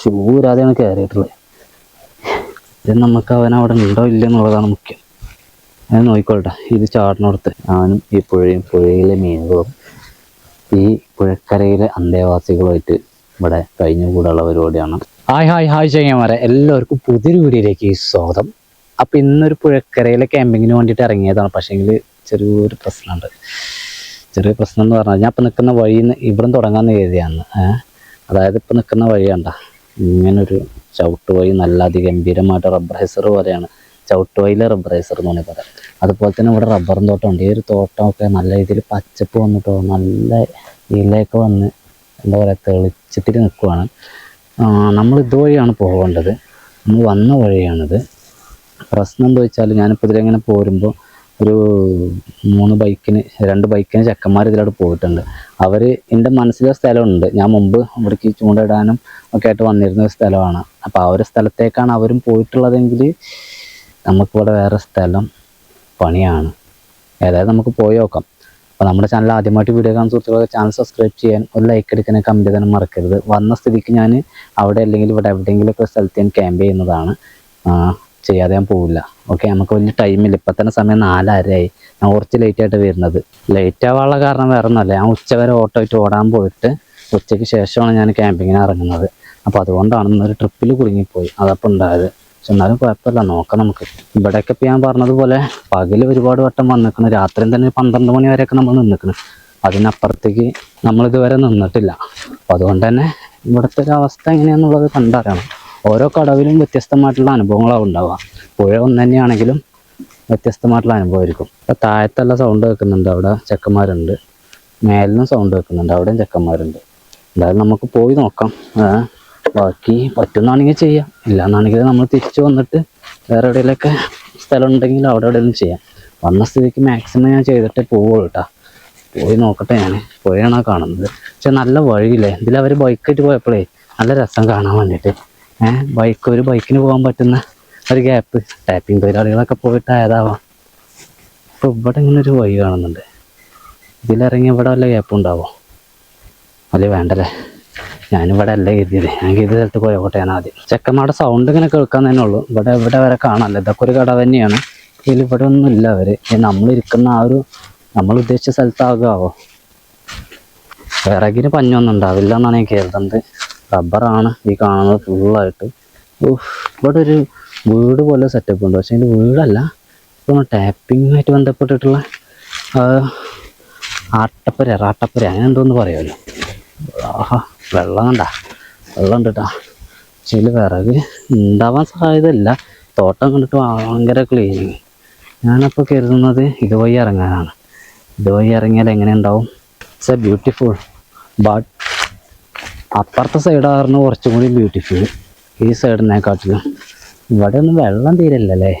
Shoe ഇരാതെയാണ് കയറിയിട്ടുള്ളത് ഇത് നമുക്ക് അവൻ അവിടെ ഉണ്ടോ ഇല്ല എന്നുള്ളതാണ് മുഖ്യം. ഞാൻ നോക്കിക്കോട്ടെ ഇത് ചാടിനോടത്ത് ഞാനും ഈ പുഴയും പുഴയിലെ മീനുകളും ഈ പുഴക്കരയിലെ അന്തേവാസികളുമായിട്ട് ഇവിടെ കഴിഞ്ഞുകൂടാനുള്ള പരിപാടിയാണ് ഹായ് ഹായ് ഹായ് ചെയ്യാമാരെ എല്ലാവർക്കും പുതിയൊരു വീഡിയോയിലേക്ക് സ്വാഗതം. അപ്പോൾ ഇന്നൊരു പുഴക്കരയിലെ ക്യാമ്പിങ്ങിന് വേണ്ടിയിട്ട് ഇറങ്ങിയതാണ്. പക്ഷേങ്കിൽ ചെറിയൊരു പ്രശ്നമുണ്ട്. ചെറിയ പ്രശ്നം എന്ന് പറഞ്ഞാൽ ഞാൻ ഇപ്പം നിൽക്കുന്ന വഴിയിൽ നിന്ന് ഇവിടെ തുടങ്ങാമെന്ന് കരുതിയാണ്. അതായത് ഇപ്പം നിൽക്കുന്ന വഴിയാണ്ട. ഇങ്ങനൊരു ചവിട്ട് വഴി നല്ല അതിഗംഭീരമായിട്ട് റബ്ബർ ഹൈസർ പോലെയാണ്. ചവിട്ട് വഴിയിലെ റബ്ബർ ഹൈസർ എന്ന് പറഞ്ഞാൽ പറയാം. അതുപോലെ തന്നെ ഇവിടെ റബ്ബറും തോട്ടമുണ്ട് ഈ ഒരു തോട്ടമൊക്കെ നല്ല രീതിയിൽ പച്ചപ്പ് വന്നിട്ടോ നല്ല ഇലയൊക്കെ വന്ന് എന്താ പറയുക തെളിച്ചിട്ട് നിൽക്കുവാണ്. നമ്മൾ ഇതുവഴിയാണ് പോകേണ്ടത്. നമ്മൾ വന്ന വഴിയാണിത്. പ്രശ്നം എന്താ വെച്ചാൽ ഞാനിപ്പോൾ ഇതിലെങ്ങനെ പോരുമ്പോൾ ഒരു മൂന്ന് ബൈക്കിന് രണ്ട് ബൈക്കിന് ചെക്കന്മാർ ഇതിലോട്ട് പോയിട്ടുണ്ട്. അവർ എന്റെ മനസ്സിലെ സ്ഥലമുണ്ട്. ഞാൻ മുമ്പ് ഇവിടേക്ക് ചൂണ്ടയിടാനും ഒക്കെ ആയിട്ട് വന്നിരുന്ന ഒരു സ്ഥലമാണ്. അപ്പോൾ ആ ഒരു സ്ഥലത്തേക്കാണ് അവരും പോയിട്ടുള്ളതെങ്കിൽ നമുക്കിവിടെ വേറെ സ്ഥലം പണിയാണ്. ഏതായാലും നമുക്ക് പോയി നോക്കാം. അപ്പോൾ നമ്മുടെ ചാനൽ ആദ്യമായിട്ട് വീഡിയോ കാണുന്ന സുഹൃത്തുക്കൾ ചാനൽ സബ്സ്ക്രൈബ് ചെയ്യാൻ ഒരു ലൈക്ക് എടുക്കാനും കമന്റ് ചെയ്യാനും മറക്കരുത്. വന്ന സ്ഥിതിക്ക് ഞാൻ അവിടെ അല്ലെങ്കിൽ ഇവിടെ എവിടെയെങ്കിലുമൊക്കെ സ്ഥലത്ത് ഞാൻ ക്യാമ്പ് ചെയ്യുന്നതാണ്. ചെയ്യാതെ ഞാൻ പോവില്ല. ഓക്കെ നമുക്ക് വലിയ ടൈമില്ല ഇപ്പം തന്നെ സമയം നാലരയായി. ഞാൻ കുറച്ച് ലേറ്റ് ആയിട്ട് വരുന്നത്. ലേറ്റ് ആവാനുള്ള കാരണം വേറെ ഒന്നല്ല ഞാൻ ഉച്ചവരെ ഓട്ടോ ആയിട്ട് ഓടാൻ പോയിട്ട് ഉച്ചയ്ക്ക് ശേഷമാണ് ഞാൻ ക്യാമ്പിങ്ങിന് ഇറങ്ങുന്നത്. അപ്പോൾ അതുകൊണ്ടാണ് ഇന്നൊരു ട്രിപ്പിൽ കുടുങ്ങിപ്പോയി. അതപ്പോൾ ഉണ്ടായത്. പക്ഷെ എന്നാലും കുഴപ്പമില്ല. നോക്കാം നമുക്ക്. ഇവിടെയൊക്കെ ഇപ്പം ഞാൻ പറഞ്ഞതുപോലെ പകൽ ഒരുപാട് വട്ടം വന്നിക്കണം രാത്രിയും തന്നെ പന്ത്രണ്ട് മണി വരെയൊക്കെ നമ്മൾ നിന്നിക്കണം അതിനപ്പുറത്തേക്ക് നമ്മൾ ഇതുവരെ നിന്നിട്ടില്ല. അപ്പോൾ അതുകൊണ്ട് തന്നെ ഇവിടുത്തെ ഒരു അവസ്ഥ എങ്ങനെയാണെന്നുള്ളത് കണ്ടറിയണം. ഓരോ കടവിലും വ്യത്യസ്തമായിട്ടുള്ള അനുഭവങ്ങളാണ് ഉണ്ടാവുക. പുഴ ഒന്ന് തന്നെയാണെങ്കിലും വ്യത്യസ്തമായിട്ടുള്ള അനുഭവമായിരിക്കും. ഇപ്പൊ താഴത്തല്ല സൗണ്ട് കേൾക്കുന്നുണ്ട് അവിടെ ചെക്കന്മാരുണ്ട്. മേലിനും സൗണ്ട് കേൾക്കുന്നുണ്ട് അവിടെയും ചെക്കന്മാരുണ്ട്. എന്തായാലും നമുക്ക് പോയി നോക്കാം. ബാക്കി പറ്റുന്നാണെങ്കിൽ ചെയ്യാം. ഇല്ലാന്നാണെങ്കിൽ നമ്മൾ തിരിച്ചു വന്നിട്ട് വേറെ എവിടെയെങ്കിലൊക്കെ സ്ഥലം ഉണ്ടെങ്കിൽ അവിടെ എവിടെയെങ്കിലും ചെയ്യാം. വന്ന സ്ഥിതിക്ക് മാക്സിമം ഞാൻ ചെയ്തിട്ടേ പോവുള്ളൂ കേട്ടോ. പോയി നോക്കട്ടെ ഞാൻ. പോയാണ് കാണുന്നത്. പക്ഷെ നല്ല വഴിയില്ലേ? ഇതിൽ അവർ ബൈക്കായിട്ട് പോയപ്പോഴേ നല്ല രസം കാണാൻ വേണ്ടിയിട്ട്. ബൈക്ക് ഒരു ബൈക്കിന് പോകാൻ പറ്റുന്ന ഒരു ഗ്യാപ്പ് ടാപ്പിംഗ് തൊഴിലാളികളൊക്കെ പോയിട്ട് ആയതാവാം അപ്പൊ ഇവിടെ ഇങ്ങനെ ഒരു വഴി കാണുന്നുണ്ട്. ഇതിലിറങ്ങി ഇവിടെ വല്ല ഗ്യാപ്പ് ഉണ്ടാവോ? അല്ലേ വേണ്ടല്ലേ? ഞാനിവിടെ അല്ല കരുതിയത് ഞാൻ കരുതിയ സ്ഥലത്ത് പോയോട്ടെ ഞാൻ ആദ്യം. ചെക്കന്മാരുടെ സൗണ്ട് ഇങ്ങനെ കേൾക്കാൻ തന്നെ ഉള്ളൂ. ഇവിടെ ഇവിടെ വരെ കാണാല്ലോ ഇതൊക്കെ ഒരു കട തന്നെയാണ്. ഇതിൽ ഇവിടെ ഒന്നും ഇല്ല അവർ നമ്മൾ ഇരിക്കുന്ന ആ ഒരു നമ്മൾ ഉദ്ദേശിച്ച സ്ഥലത്താകാവോ? വിറകിന് പഞ്ഞൊന്നും ഉണ്ടാവില്ല എന്നാണ് ഞാൻ കരുതുന്നത് റബ്ബറാണ് ഈ കാണുന്നത് ഫുള്ളായിട്ട് ഇവിടെ ഒരു വീട് പോലെ സെറ്റപ്പ് ഉണ്ട്. പക്ഷേ അതിന്റെ വീടല്ല. ഇപ്പോൾ ടാപ്പിങ്ങുമായിട്ട് ബന്ധപ്പെട്ടിട്ടുള്ള ആട്ടപ്പര റാട്ടപ്പര. അങ്ങനെ എന്തോന്ന് പറയുമല്ലോ. ആഹാ വെള്ളം കണ്ട. വെള്ളം ഉണ്ട് കേട്ടോ പക്ഷേ ഇതിൽ വിറക് ഉണ്ടാവാൻ സാധ്യതയില്ല. തോട്ടം കണ്ടിട്ട് ഭയങ്കര ക്ലീനിങ് ഞാനപ്പോൾ കരുതുന്നത് ഇതുവഴി ഇറങ്ങാനാണ്. ഇതുവഴി ഇറങ്ങിയാൽ എങ്ങനെ ഉണ്ടാവും? ഇറ്റ്സ് എ ബ്യൂട്ടിഫുൾ ബട്ട് അപ്പുറത്തെ സൈഡായിരുന്നു കുറച്ചും കൂടി ബ്യൂട്ടിഫുൾ ഈ സൈഡിനെക്കാട്ടിലും ഇവിടെ ഒന്നും വെള്ളം തീരല്ലേ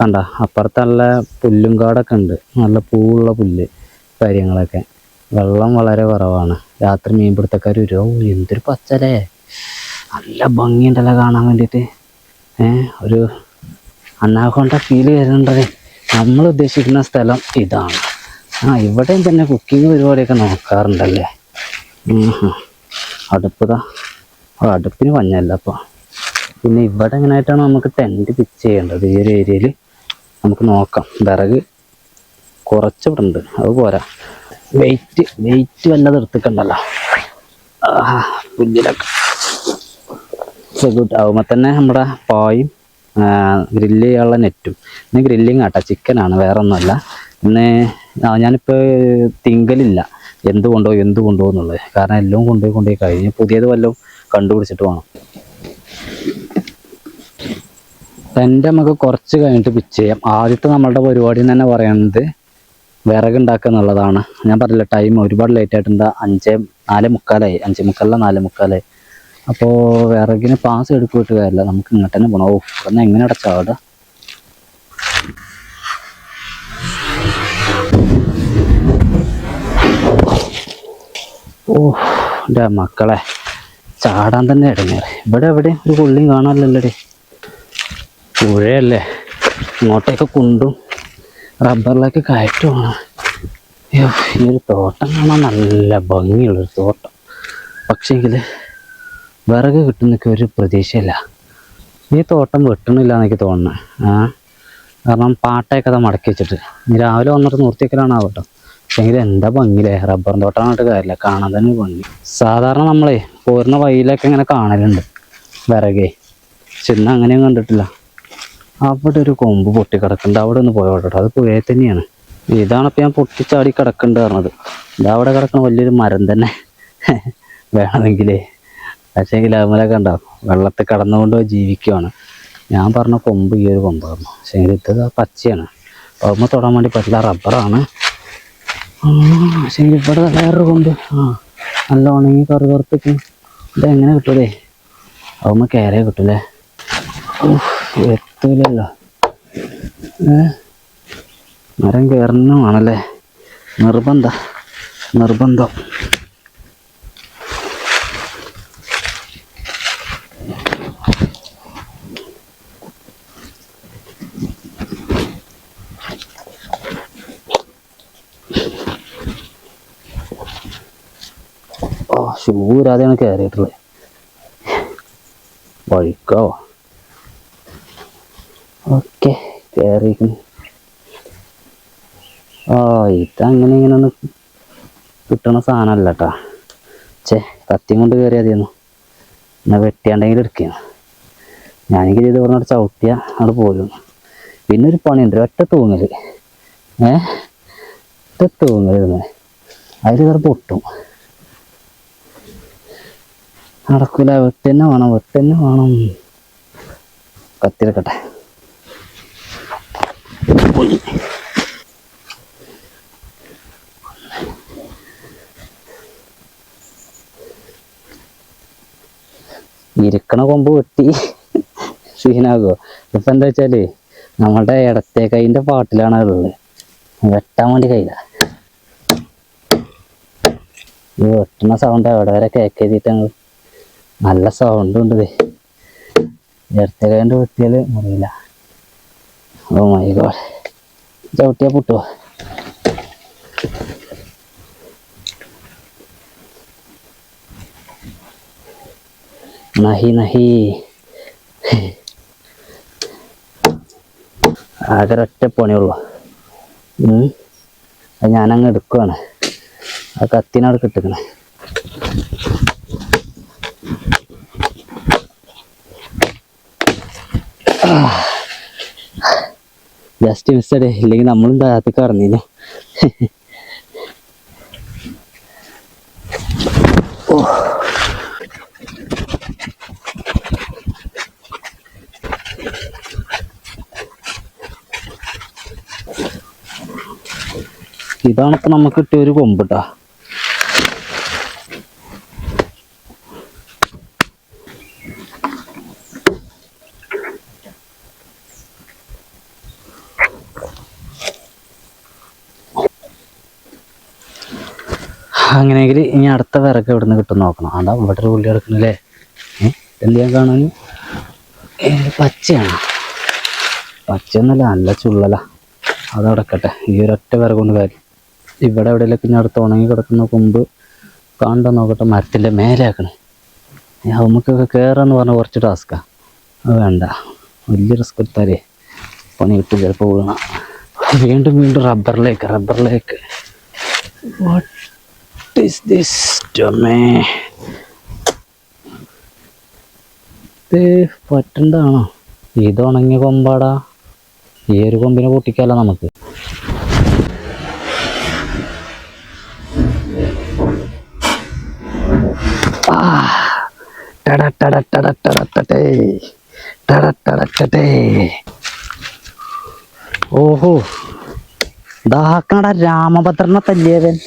കണ്ട അപ്പുറത്ത് നല്ല പുല്ലും കാടൊക്കെ ഉണ്ട്. നല്ല പൂവുള്ള പുല്ല് കാര്യങ്ങളൊക്കെ. വെള്ളം വളരെ കുറവാണ്. രാത്രി മീൻപിടുത്തക്കാർ "ഓ, എന്തൊരു പച്ചലേ നല്ല ഭംഗിയുണ്ടല്ലോ കാണാൻ വേണ്ടിയിട്ട്. ഒരു അന്നാകൊണ്ട ഫീൽ വരുന്നുണ്ടേ നമ്മൾ ഉദ്ദേശിക്കുന്ന സ്ഥലം ഇതാണ്. ആ ഇവിടെയും തന്നെ കുക്കിംഗ് പരിപാടിയൊക്കെ നോക്കാറുണ്ടല്ലേ? അടുപ്പതാ. അടുപ്പിന് പഞ്ഞല്ല അപ്പോൾ പിന്നെ ഇവിടെ എങ്ങനെയായിട്ടാണ് നമുക്ക് ടെന്റ് പിച്ച് ചെയ്യേണ്ടത്? ഈ ഒരു ഏരിയയിൽ നമുക്ക് നോക്കാം. വിറക് കുറച്ച് ഇവിടെ ഉണ്ട്. അത് പോരാ. വെയിറ്റ് വെയിറ്റ് വല്ല എടുത്തിട്ടുണ്ടല്ലോ. പുല്ലിലൊക്കെ. ഗുഡ് തന്നെ നമ്മുടെ പായും ഗ്രില്ല് ചെയ്യാനുള്ള നെറ്റും ഇന്ന് ഗ്രില്ലിങ് ആട്ടോ ചിക്കനാണ് വേറെ ഒന്നുമല്ല ഇന്ന് ഞാനിപ്പോൾ തിങ്കലില്ല. എന്ത് എന്തുകൊണ്ടോ എന്ത് കൊണ്ടുപോകും എന്നുള്ളത്. കാരണം എല്ലാം കൊണ്ടുപോയി കൊണ്ടുപോയി കഴിഞ്ഞ് പുതിയത് വല്ലതും കണ്ടുപിടിച്ചിട്ട് വേണം. തന്റെ നമുക്ക് കുറച്ച് കഴിഞ്ഞിട്ട് പിച്ച് ചെയ്യാം. ആദ്യത്തെ നമ്മളുടെ പരിപാടി എന്ന് തന്നെ പറയുന്നത് വിറകുണ്ടാക്കുക എന്നുള്ളതാണ്. ഞാൻ പറഞ്ഞില്ല ടൈം ഒരുപാട് ലേറ്റ് ആയിട്ടുണ്ട് അഞ്ച് നാല് മുക്കാലായി. അഞ്ച് മുക്കാലല്ല നാല് മുക്കാലായി. അപ്പോൾ വിറകിന് പാസ് എടുക്കിട്ട് കാര്യമില്ല. നമുക്ക് ഇങ്ങോട്ട് തന്നെ പോകണം ഓ എന്നാൽ എങ്ങനെ അടച്ചാട് ഓ എന്റെ മക്കളെ. ചാടാൻ തന്നെ ഇടങ്ങേറെ. ഇവിടെ എവിടെ ഒരു പുള്ളിയും കാണാനില്ലല്ലോടെ. പുഴയല്ലേ. ഇങ്ങോട്ടേക്ക് കുണ്ടും റബ്ബറിലേക്ക് കയറ്റുമാണ് ഈ ഒരു തോട്ടം കാണാൻ നല്ല ഭംഗിയുള്ളൊരു തോട്ടം. പക്ഷേങ്കിൽ വിറക് കിട്ടുന്നൊക്കെ ഒരു പ്രതീക്ഷയില്ല. ഈ തോട്ടം വെട്ടണില്ല എന്നൊക്കെ തോന്നുന്നത് ആ? കാരണം പാട്ടയൊക്കെ അത് മടക്കി വെച്ചിട്ട്. രാവിലെ വന്നിട്ട് നിർത്തിക്കലാണ് ആവട്ടോ പക്ഷെങ്കിൽ എന്താ ഭംഗിയില്ലേ? റബ്ബർ തോട്ടമായിട്ട് കാര്യമില്ല. കാണാൻ തന്നെ ഭംഗി. സാധാരണ നമ്മളെ പോരുന്ന വഴിയിലൊക്കെ ഇങ്ങനെ കാണലുണ്ട്. വിറകെ. ചെന്ന് അങ്ങനെ അങ്ങനെയും കണ്ടിട്ടില്ല. അവിടെ ഒരു കൊമ്പ് പൊട്ടി കിടക്കുന്നുണ്ട് അവിടെ ഒന്ന് പോയോട്ടോ അത് പുഴയെ തന്നെയാണ്. ഇതാണിപ്പോൾ ഞാൻ പൊട്ടിച്ചാടി കിടക്കുന്നുണ്ട് പറഞ്ഞത്. ഇതാ അവിടെ കിടക്കുന്ന വലിയൊരു മരം തന്നെ. വേണമെങ്കിലേ. പക്ഷേങ്കിൽ അതുമലൊക്കെ ഉണ്ടാവും വെള്ളത്തിൽ കടന്നുകൊണ്ട് ജീവിക്കുവാണ്. ഞാൻ പറഞ്ഞ കൊമ്പ് ഈ ഒരു കൊമ്പായിരുന്നു പക്ഷേ ഇത് പച്ചയാണ്. അതുമ്പോൾ തൊടാൻ വേണ്ടി പറ്റില്ല. റബ്ബറാണ്. പക്ഷേ ഇവിടെ വേറൊരു കൊണ്ട് ആ നല്ല ഉണങ്ങി കറു ഇത് ഇതെങ്ങനെ കിട്ടൂലേ? അതുമ്പോൾ കയറേ കിട്ടൂലേ? എത്തൂലല്ലോ. മരം കയറണമാണല്ലേ നിർബന്ധ. നിർബന്ധം ഓ ഷൂ ഇരാതെയാണ് കയറിയിട്ടുള്ളത് വഴിക്കോ? ഓക്കെ കയറിയിരിക്കുന്നു ഓ ഇതങ്ങനെ ഇങ്ങനെ ഒന്ന് കിട്ടണ സാധനമല്ല കേട്ടാ ചേ കത്തിയും കൊണ്ട് കയറി മതിയെന്നു. എന്നാൽ വെട്ടിയാണ്ടെങ്കിലും എടുക്കുന്നു ഞാനെങ്കിൽ ഇത് പറഞ്ഞിട്ട് ചവിട്ടിയ അവിടെ പോലും പിന്നെ ഒരു പണിയുണ്ട് ഒറ്റ തൂങ്ങൽ ഏ? ഒറ്റ തൂങ്ങൽ ഇരുന്ന് അതിൽ കയറി പൊട്ടും. നടക്കൂല. വെട്ടന്നെ വേണം വെട്ടന്നെ വേണം. കത്തിയെടുക്കട്ടെ. ഇരിക്കണ കൊമ്പ് വെട്ടി. സീനാകോ ഇപ്പൊ എന്താ വെച്ചാൽ നമ്മളുടെ ഇടത്തെ കൈന്റെ പാട്ടിലാണ് ഉള്ളത്. വെട്ടാൻ വേണ്ടി കയ്യില. ഈ വെട്ടുന്ന സൗണ്ട് എവിടെ വരെ കേക്ക് നല്ല സൗണ്ട് ഉണ്ട് നേരത്തെ കണ്ട് വെട്ടിയാൽ മുറിയില്ല ഓ മൈ ഗോഡ് ചവിട്ടിയാ പൊട്ടുവോ നഹി നഹി. ആകെ ഒറ്റ പണിയുള്ളൂ. അത് ഞാനങ്ങ് എടുക്കുവാണ്. ആ കത്തിനവിടെ കിട്ടുക്കണേ. ജസ്റ്റ് മിസ്സഡേ ഇല്ലെങ്കിൽ നമ്മളും താഴത്തേക്ക് ഇറങ്ങിനു ഇതാണ് ഇപ്പൊ നമുക്ക് കിട്ടിയ ഒരു കൊമ്പിട്ടാ അങ്ങനെയെങ്കിൽ ഇനി അടുത്ത വിറക് എവിടെ നിന്ന് കിട്ടും നോക്കണം. അതാ ഇവിടെ ഒരു പുള്ളി കിടക്കണല്ലേ എന്ത് ചെയ്യാൻ കാണാൻ? പച്ചയാണ്. പച്ചയൊന്നല്ല നല്ല ചുള്ളല. അത് അടക്കട്ടെ ഈ ഒരൊറ്റ വിറക് കൊണ്ട് കാര്യം. ഇവിടെ എവിടെയെങ്കിലും ഇനി അടുത്ത് ഉണങ്ങി കിടക്കുന്ന കൊമ്പ് കണ്ടോ നോക്കട്ടെ മരത്തിന്റെ മേലെ ആക്കണേ. നമുക്കൊക്കെ കയറാന്ന് പറഞ്ഞ കുറച്ച് ടാസ്ക്കാ. അത് വേണ്ട. വലിയ റിസ്ക് എടുത്താലേ പണി കിട്ടും ചിലപ്പോൾ വീണ. വീണ്ടും വീണ്ടും റബ്ബറിലേക്ക് റബ്ബറിലേക്ക്. വാട്ട് ഈസ് ദിസ് ടൊമേ ഇത് പറ്റണ്ടാണോ ഇത് ഉണങ്ങിയ കൊമ്പാടാ. ഈ ഒരു കൊമ്പിനെ പൊട്ടിക്കാല നമുക്ക്. ഓഹോ. ദാക്കണട രാമഭദ്രനെ തല്ലിയവൻ.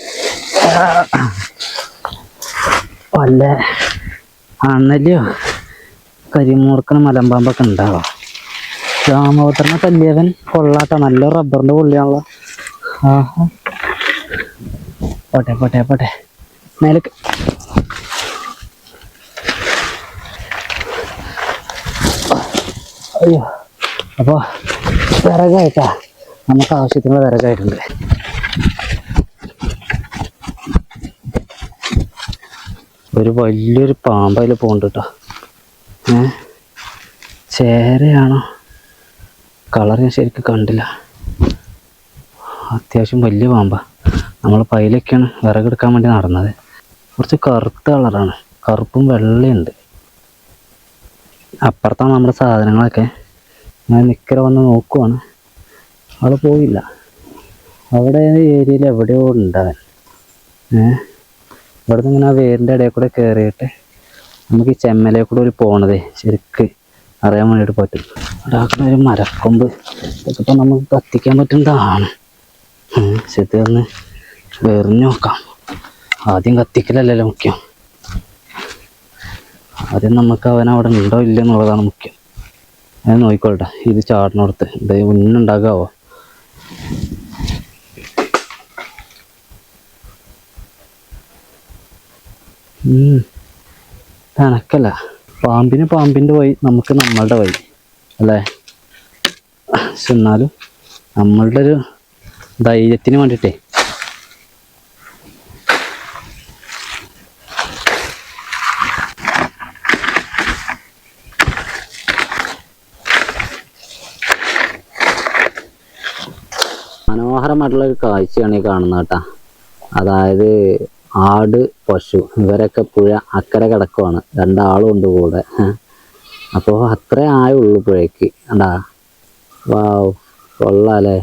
വല്ല അണ്ണല്ലയോ കരിമൂർക്കണ മലമ്പാമ്പൊക്കെ ഉണ്ടാവാം? രാമഭദ്രനെ തല്ലിയവൻ കൊള്ളാട്ട നല്ല റബ്ബറിന്റെ പുള്ളിയാണല്ലോ. ആഹാ. പോട്ടെ പോട്ടെ പോട്ടെ. മേലേക്ക്. അയ്യോ. അപ്പോൾ വിറകായിട്ടാ. നമുക്ക് ആവശ്യത്തിനുള്ള വിറകായിട്ടുണ്ട്. ഒരു വലിയൊരു പാമ്പ് അതിൽ പോകുന്നുണ്ട് കേട്ടോ ഏ? ചേരയാണോ? കളർ ഞാൻ ശരിക്കും കണ്ടില്ല. അത്യാവശ്യം വലിയ പാമ്പാ. നമ്മൾ പൈലൊക്കെയാണ് വിറകെടുക്കാൻ വേണ്ടി നടന്നത്. കുറച്ച് കറുത്ത കളറാണ്. കറുപ്പും വെള്ളയുണ്ട്. അപ്പുറത്താണ് നമ്മുടെ സാധനങ്ങളൊക്കെ. ഞാൻ നിക്കര വന്ന് നോക്കുവാണ്. അവിടെ പോയില്ല. അവിടെ ഏരിയയിൽ എവിടെയോ ഉണ്ടാവൻ ഏ? ഇവിടെ നിന്ന് ഇങ്ങനെ വേരിന്റെ ഇടയിൽ കൂടെ കയറിയിട്ട് നമുക്ക് ഈ ചെമ്മലയിൽ കൂടെ ഒരു പോണത് ശരിക്ക് അറിയാൻ വേണ്ടിയിട്ട് പറ്റും. ഒരാക്കുന്ന ഒരു മരക്കൊമ്പ്. ഇതൊക്കെ നമുക്ക് കത്തിക്കാൻ പറ്റുന്നതാണ് ശരി ഒന്ന് വെറിഞ്ഞു നോക്കാം. ആദ്യം കത്തിക്കലല്ലല്ലോ മുഖ്യം. ആദ്യം നമുക്ക് അവൻ അവിടെ ഉണ്ടോ ഇല്ല എന്നുള്ളതാണ് മുഖ്യം. അത് നോക്കിക്കോട്ടെ ഇത് ചാടിനോടത്ത് ഇത് മുന്നുണ്ടാകാവോ കണക്കല്ല പാമ്പിന് പാമ്പിന്റെ വഴി നമുക്ക് നമ്മളുടെ വഴി അല്ലേ? പക്ഷെ എന്നാലും നമ്മളുടെ ഒരു ധൈര്യത്തിന് വേണ്ടിയിട്ടേ. മനോഹരമായിട്ടുള്ള ഒരു കാഴ്ചയാണ് ഈ കാണുന്നത് കേട്ടാ. അതായത് ആട് പശു ഇവരൊക്കെ പുഴ അക്കരെ കിടക്കുവാണ്. രണ്ടാളും ഉണ്ട് കൂടെ. അപ്പോൾ അത്രേ ആയുള്ളൂ പുഴയ്ക്ക്. കണ്ടാ? വാവ് കൊള്ളാലേ.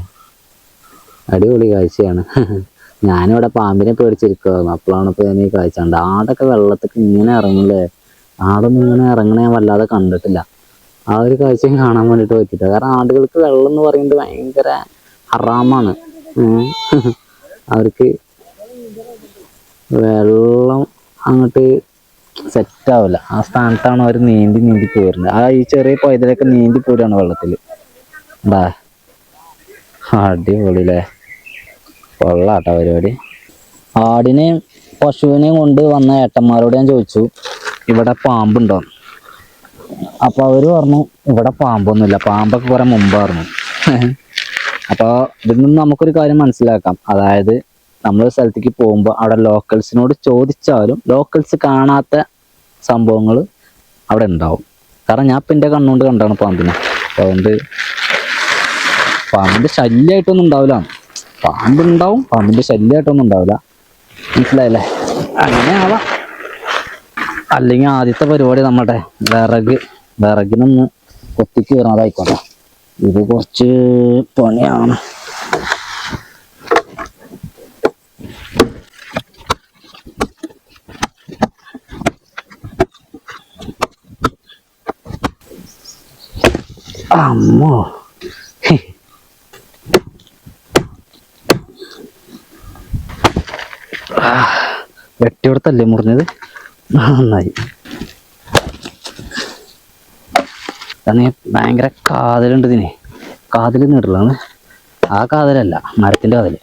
അടിപൊളി കാഴ്ചയാണ്. ഞാനിവിടെ പാമ്പിനെ പേടിച്ചിരിക്കുവായിരുന്നു. അപ്പോഴാണ് ഇപ്പോൾ ഞാൻ ഈ കാഴ്ച കണ്ടത്. ആടൊക്കെ വെള്ളത്തിൽ ഇങ്ങനെ ഇറങ്ങില്ലേ ആടൊന്നും ഇങ്ങനെ ഇറങ്ങണ ഞാൻ വല്ലാതെ കണ്ടിട്ടില്ല. ആ ഒരു കാഴ്ചയും കാണാൻ വേണ്ടിയിട്ട് പറ്റിയില്ല കാരണം ആടുകൾക്ക് വെള്ളം എന്ന് പറയുന്നത് ഭയങ്കര ഹറാമാണ്. അവർക്ക് വെള്ളം അങ്ങോട്ട് സെറ്റ് ആവില്ല ആ സ്ഥാനത്താണ് അവർ നീന്തി നീന്തി പോയിരുന്നത് ആ ഈ ചെറിയ പൈതലൊക്കെ നീന്തി പോരാണ് വെള്ളത്തിൽ അടിപൊളി അല്ലേ കൊള്ളാട്ടോ പരിപാടി. ആടിനെയും പശുവിനെയും കൊണ്ട് വന്ന ഏട്ടന്മാരോട് ഞാൻ ചോദിച്ചു ഇവിടെ പാമ്പുണ്ടോ? അപ്പൊ അവർ പറഞ്ഞു ഇവിടെ പാമ്പൊന്നുമില്ല. പാമ്പൊക്കെ കുറെ മുമ്പായിരുന്നു അപ്പോൾ ഇതിൽ നിന്ന് നമുക്കൊരു കാര്യം മനസ്സിലാക്കാം. അതായത് നമ്മൾ സ്ഥലത്തേക്ക് പോകുമ്പോൾ അവിടെ ലോക്കൽസിനോട് ചോദിച്ചാലും ലോക്കൽസ് കാണാത്ത സംഭവങ്ങൾ അവിടെ ഉണ്ടാവും. കാരണം ഞാൻ ഇപ്പം എന്റെ കണ്ണുകൊണ്ട് കണ്ടാണ് പാമ്പിനെ. അതുകൊണ്ട് പാമ്പിന്റെ ശല്യമായിട്ടൊന്നും ഉണ്ടാവില്ല. പാമ്പുണ്ടാവും പാമ്പിന്റെ ശല്യമായിട്ടൊന്നും ഉണ്ടാവില്ല. മനസ്സിലായല്ലേ? അങ്ങനെ ആവാം. അല്ലെങ്കിൽ ആദ്യത്തെ പരിപാടി നമ്മുടെ വിറക് വിറകിനൊന്ന് കൊത്തിക്ക് കയറുന്നതായിക്കോട്ടെ ഇത് കുറച്ച് പണിയാണ്. അമ്മോ. വെട്ടിയോടത്തല്ലേ മുറിഞ്ഞത്? നന്നായി. ഈ ഭയങ്കര കാതലുണ്ട് ഇതിന്. കാതൽ നീട്ടുള്ളതാണ് ആ കാതലല്ല മരത്തിന്റെ കാതൽ.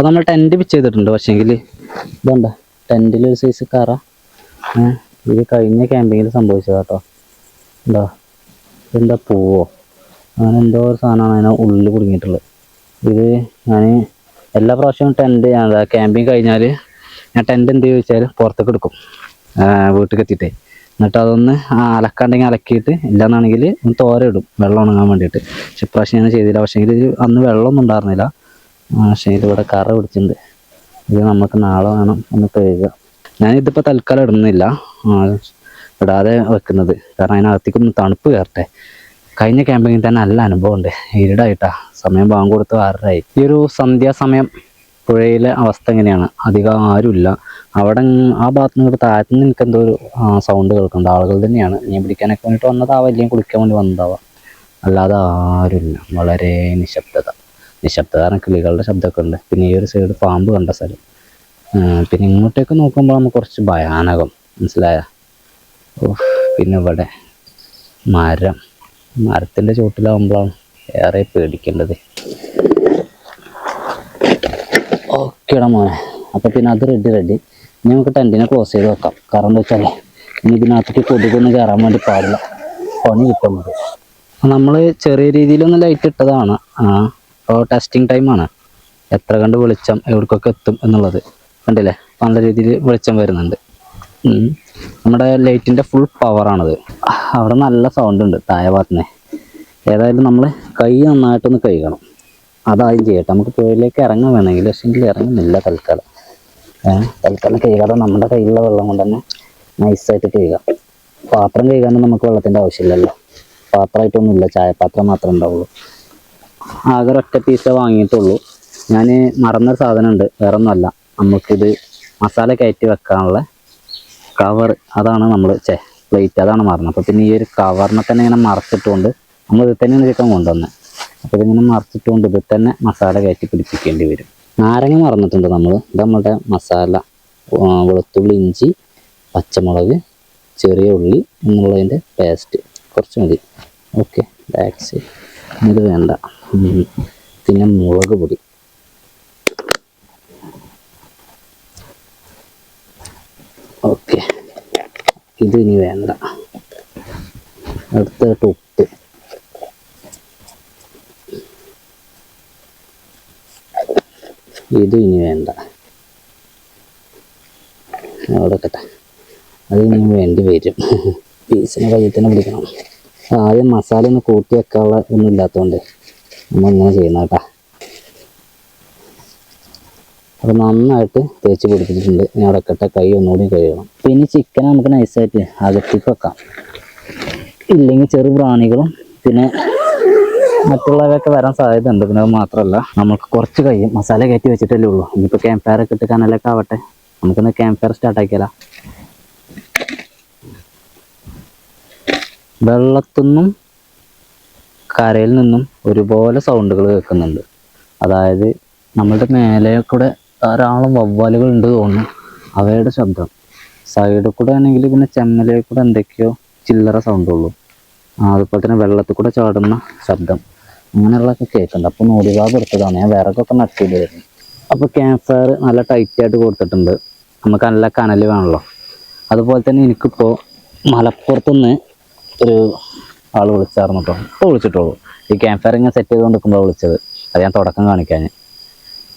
അപ്പൊ നമ്മൾ ടെന്റ് പിച്ച് ചെയ്തിട്ടുണ്ട് പക്ഷേങ്കിൽ ഇതുണ്ട? ടെന്റിൽ ഒരു സൈസ് കറ ഇത് കഴിഞ്ഞ ക്യാമ്പിങ്ങിൽ സംഭവിച്ചത് കേട്ടോ എന്താ ഇതെന്താ പൂവോ? അങ്ങനെ എന്തോ ഒരു സാധനമാണ് അതിനെ ഉള്ളിൽ കുടുങ്ങിയിട്ടുള്ളത്. ഇത് ഞാൻ എല്ലാ പ്രാവശ്യവും ടെന്റ് ഞാൻ ക്യാമ്പിങ് കഴിഞ്ഞാൽ ഞാൻ ടെന്റ് എന്ത് ചോദിച്ചാൽ പുറത്തേക്ക് എടുക്കും. വീട്ടിൽ എത്തിയിട്ടേ. എന്നിട്ട് അതൊന്ന് അലക്കാണ്ടെങ്കിൽ അലക്കിയിട്ട് ഇല്ലാന്നാണെങ്കിൽ ഒന്ന് തോര ഇടും. വെള്ളം ഉണങ്ങാൻ വേണ്ടിയിട്ട്. പക്ഷെ ഇപ്രാവശ്യം ഞാൻ ചെയ്തില്ല. പക്ഷേ അന്ന് വെള്ളമൊന്നും ഉണ്ടായിരുന്നില്ല. പക്ഷേ ഇതിവിടെ കറ പിടിച്ചിട്ടുണ്ട്. ഇത് നമുക്ക് നാളെ വേണം ഒന്ന് കഴുകുക ഞാനിതിപ്പോൾ തൽക്കാലം ഇടുന്നില്ല. ഇടാതെ വെക്കുന്നത്. കാരണം അതിനകത്തേക്കൊന്ന് തണുപ്പ് കയറട്ടെ. കഴിഞ്ഞ ക്യാമ്പിങ്ങിൽ തന്നെ നല്ല അനുഭവം ഉണ്ട്. ഇരുടായിട്ടാ സമയം ബാങ്ക് കൊടുത്ത് ആറരായി ഈ ഒരു സന്ധ്യാസമയം പുഴയിലെ അവസ്ഥ എങ്ങനെയാണ്? അധികം ആരുമില്ല. അവിടെ ആ ഭാഗത്ത് നിന്ന് താഴത്തു നിന്ന് എനിക്ക് എന്തോ ഒരു സൗണ്ട് കേൾക്കുന്നുണ്ട്. ആളുകൾ തന്നെയാണ്. മീൻ പിടിക്കാനൊക്കെ വേണ്ടിയിട്ട് വന്നതാവാം അല്ലെങ്കിൽ കുളിക്കാൻ വേണ്ടി വന്നതാവാം. അല്ലാതെ ആരുമില്ല. വളരെ നിശബ്ദത. നിശബ്ദത കാരണം കിളികളുടെ ശബ്ദമൊക്കെ ഉണ്ട് പിന്നെ ഈ ഒരു സൈഡ് പാമ്പ് കണ്ട സ്ഥലം. പിന്നെ ഇങ്ങോട്ടേക്ക് നോക്കുമ്പോൾ നമുക്ക് കുറച്ച് ഭയാനകം. മനസ്സിലായ? പിന്നെ ഇവിടെ മരം. മരത്തിന്റെ ചുവട്ടിലാവുമ്പോഴാണ് ഏറെ പേടിക്കേണ്ടത്. ഓക്കേടാ മോനെ. അപ്പോൾ പിന്നെ അത് റെഡി റെഡി ഇനി നമുക്ക് ടെന്റിനെ ക്ലോസ് ചെയ്ത് വെക്കാം. കാരണം എന്താ വെച്ചാൽ ഇനി ഇതിനകത്തേക്ക് കൊതുകൊന്നും കയറാൻ വേണ്ടി പാടില്ല. പണി കിട്ടുന്നത്. നമ്മൾ ചെറിയ രീതിയിലൊന്ന് ലൈറ്റ് ഇട്ടതാണ്. ആ ഇപ്പോൾ ടെസ്റ്റിംഗ് ടൈമാണ് എത്ര കണ്ട് വെളിച്ചം എവിടേക്കൊക്കെ എത്തും എന്നുള്ളത്. കണ്ടില്ലേ? നല്ല രീതിയിൽ വെളിച്ചം വരുന്നുണ്ട്. നമ്മുടെ ലൈറ്റിന്റെ ഫുൾ പവറാണത് അവിടെ നല്ല സൗണ്ട് ഉണ്ട് താഴെ ഭാഗത്തുനിന്ന്. ഏതായാലും നമ്മൾ കൈ നന്നായിട്ടൊന്ന് കഴുകണം. അതാദ്യം ചെയ്യട്ടെ. നമുക്ക് പുഴയിലേക്ക് ഇറങ്ങാൻ വേണമെങ്കിൽ പക്ഷേ എങ്കിൽ ഇറങ്ങുന്നില്ല തൽക്കാലം. തൽക്കാലം കഴുകാതെ നമ്മുടെ കയ്യിലുള്ള വെള്ളം കൊണ്ട് തന്നെ നൈസായിട്ട് കഴുകാം. പാത്രം കഴുകാനും നമുക്ക് വെള്ളത്തിന്റെ ആവശ്യമില്ലല്ലോ. പാത്രമായിട്ടൊന്നുമില്ല. ചായപാത്രം മാത്രമേ ഉണ്ടാവുള്ളൂ. ആകെ ഒറ്റ പീസേ വാങ്ങിയിട്ടുള്ളൂ. ഞാൻ മറന്നൊരു സാധനമുണ്ട്. വേറെ ഒന്നുമല്ല നമുക്കിത് മസാല കയറ്റി വെക്കാനുള്ള കവർ അതാണ് നമ്മൾ ചേ പ്ലേറ്റ് അതാണ് മറന്നത്. അപ്പോൾ പിന്നെ ഈ ഒരു കവറിനെ തന്നെ ഇങ്ങനെ മറച്ചിട്ടുകൊണ്ട് നമ്മൾ ഇത് തന്നെ ചിക്കൻ കൊണ്ടുവന്നത് അപ്പോൾ ഇതിങ്ങനെ മറച്ചിട്ടുകൊണ്ട് ഇത് തന്നെ മസാല കയറ്റി പിടിപ്പിക്കേണ്ടി വരും. നാരങ്ങ മറന്നിട്ടുണ്ട് നമ്മൾ ഇത് നമ്മളുടെ മസാല വെളുത്തുള്ളി ഇഞ്ചി പച്ചമുളക് ചെറിയ ഉള്ളി എന്നുള്ളതിന്റെ പേസ്റ്റ് കുറച്ച് മതി. ഓക്കെ ബാക്സ് ഇത് വേണ്ട. പിന്നെ മുളക് പൊടി. ഓക്കെ. ഇത് ഇനി വേണ്ട. അടുത്തായിട്ട് ഉപ്പ്. ഇത് ഇനി വേണ്ട. അവിടെ കട്ടെ അത് ഇനി വേണ്ടി വരും. പീസിനെ കയ്യിൽ തന്നെ പിടിക്കണം. ആദ്യം മസാല ഒന്ന് കൂട്ടി വെക്കാനുള്ള ഒന്നും ഇല്ലാത്തതുകൊണ്ട് നമ്മൾ ഇങ്ങനെ ചെയ്യുന്ന കേട്ടാ. അപ്പോൾ നന്നായിട്ട് തേച്ച് പിടിപ്പിച്ചിട്ടുണ്ട്. ഇനി അടക്കട്ടെ കൈ ഒന്നുകൂടി കഴുകണം. പിന്നെ ചിക്കൻ നമുക്ക് നൈസായിട്ട് അകത്തിക്ക് വെക്കാം. ഇല്ലെങ്കിൽ ചെറു പ്രാണികളും പിന്നെ മറ്റുള്ളവയൊക്കെ വരാൻ സാധ്യത ഉണ്ട് പിന്നെ മാത്രമല്ല നമുക്ക് കുറച്ച് കഴിയും മസാല കയറ്റി വെച്ചിട്ടല്ലേ ഉള്ളൂ. ഇനിയിപ്പോൾ ക്യാമ്പ് ഫയർ ഒക്കെ ഇട്ട് കനലൊക്കെ ആവട്ടെ. നമുക്കൊന്ന് ക്യാമ്പ് ഫയർ സ്റ്റാർട്ട് വെള്ളത്തുനിന്നും കരയിൽ നിന്നും ഒരുപോലെ സൗണ്ടുകൾ കേൾക്കുന്നുണ്ട്. അതായത് നമ്മളുടെ മേലെ കൂടെ ധാരാളം വവ്വാലുകൾ ഉണ്ട് തോന്നുന്നു. അവയുടെ ശബ്ദം. സൈഡിൽ കൂടെ ആണെങ്കിൽ പിന്നെ ചെമ്മലേ കൂടെ എന്തൊക്കെയോ ചില്ലറ സൗണ്ടുള്ളൂ അതുപോലെ തന്നെ വെള്ളത്തിൽ കൂടെ ചാടുന്ന ശബ്ദം. അങ്ങനെയുള്ളതൊക്കെ കേൾക്കുന്നുണ്ട്. അപ്പോൾ നൂലുകാവ് എടുത്തതാണ്. ഞാൻ വിറകൊക്കെ നട്ടില്ലായിരുന്നു അപ്പോൾ ക്യാമ്പ് ഫയർ നല്ല ടൈറ്റ് ആയിട്ട് കൊടുത്തിട്ടുണ്ട്. നമുക്ക് നല്ല കനൽ വേണമല്ലോ. അതുപോലെ തന്നെ എനിക്കിപ്പോൾ മലപ്പുറത്തുനിന്ന് ഒരു ആൾ വിളിച്ചായിരുന്നു കേട്ടോ ഇപ്പോൾ വിളിച്ചിട്ടുള്ളൂ. ഈ ക്യാമ്പ് ഫയർ ഇങ്ങനെ സെറ്റ് ചെയ്തുകൊണ്ടിരിക്കുമ്പോൾ വിളിച്ചത്. അത് ഞാൻ തുടക്കം കാണിക്കാൻ.